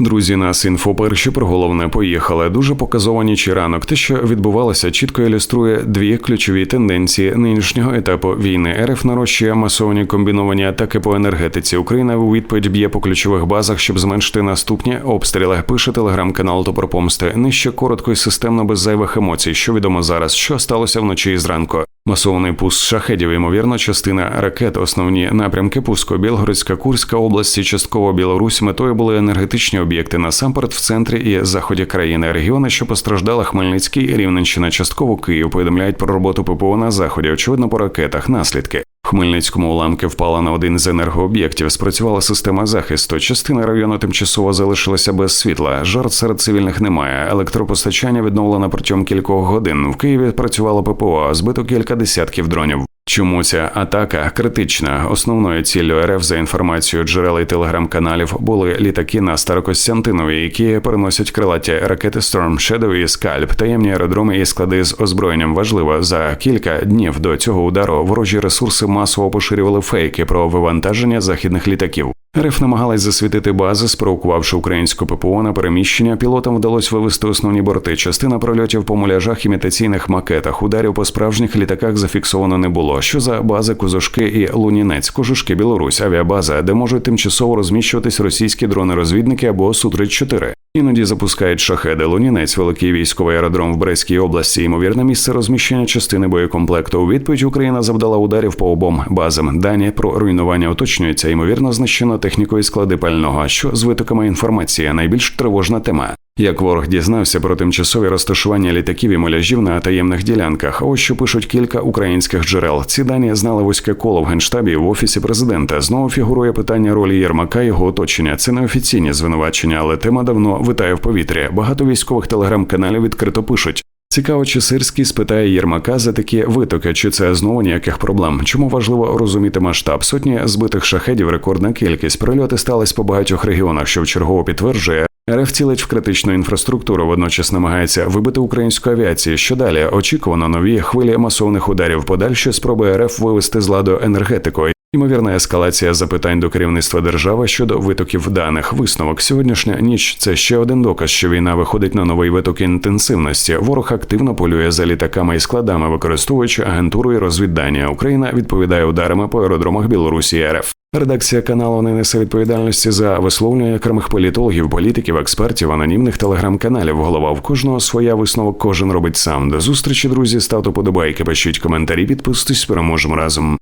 Друзі, нас інфо перші про головне поїхали. Дуже показово ніч і ранок. Те, що відбувалося, чітко ілюструє дві ключові тенденції нинішнього етапу війни. РФ нарощує масовані комбіновані атаки по енергетиці. Україна у відповідь б'є по ключових базах, щоб зменшити наступні обстріли. Пише телеграм-канал Топорпомсти. Нижче коротко і системно без зайвих емоцій. Що відомо зараз? Що сталося вночі і зранку? Масований пуск шахедів, ймовірно, частина ракет, основні напрямки пуску Білгородська, Курська області, частково Білорусь. Метою були енергетичні об'єкти насамперед в центрі і заході країни. Регіони, що постраждала Хмельницький, Рівненщина, частково Київ, повідомляють про роботу ППО на заході. Очевидно, по ракетах наслідки. Хмельницькому уламки впала на один з енергооб'єктів. Спрацювала система захисту. Частина району тимчасово залишилася без світла. Жарт серед цивільних немає. Електропостачання відновлено протягом кількох годин. В Києві працювало ППО, збито кілька десятків дронів. Чому ця атака критична? Основною ціллю РФ за інформацією джерел і телеграм-каналів були літаки на Старокостянтинові, які переносять крилаті ракети Storm Shadow і Скальп, таємні аеродроми і склади з озброєнням. Важливо за кілька днів до цього удару ворожі ресурси масово поширювали фейки про вивантаження західних літаків. РФ намагалась засвітити бази, спровокувавши українську ППО на переміщення. Пілотам вдалося вивести основні борти. Частина прольотів по муляжах, імітаційних макетах, ударів по справжніх літаках зафіксовано не було. Що за бази Козушки і Лунінець, Кожушки, Білорусь, авіабаза, де можуть тимчасово розміщуватись російські дрони-розвідники або су 34 Іноді запускають шахеди. Лунінець, великий військовий аеродром в Брестській області. Ймовірне місце розміщення частини боєкомплекту. У відповідь Україна завдала ударів по обом базам. Дані про руйнування уточнюються. Ймовірно, знищено технікою склади пального. Що з витоками інформації найбільш тривожна тема. Як ворог дізнався про тимчасові розташування літаків і муляжів на таємних ділянках, ось що пишуть кілька українських джерел. Ці дані знали вузьке коло в генштабі в офісі президента. Знову фігурує питання ролі Єрмака і його оточення. Це не офіційні звинувачення, але тема давно витає в повітрі. Багато військових телеграм-каналів відкрито пишуть. Цікаво, чи Сирський спитає Єрмака за такі витоки, чи це знову ніяких проблем. Чому важливо розуміти масштаб? Сотні збитих шахедів, рекордна кількість. Прильоти стались по багатьох регіонах, що вчергово підтверджує. РФ цілить в критичну інфраструктуру, водночас намагається вибити українську авіацію. Що далі? Очікувано нові хвилі масовних ударів. Подальші спроби РФ вивести з ладу енергетику. Ймовірна ескалація запитань до керівництва держави щодо витоків даних. Висновок сьогоднішня ніч це ще один доказ, що війна виходить на новий виток інтенсивності. Ворог активно полює за літаками і складами, використовуючи агентуру і розвіддання. Україна відповідає ударами по аеродромах Білорусі РФ. Редакція каналу не несе відповідальності за висловлення окремих політологів, політиків, експертів, анонімних телеграм-каналів. Голова в кожного своя висновок кожен робить сам. До зустрічі, друзі. Ставте подобайки, пишіть коментарі, підписуйтесь, переможемо разом.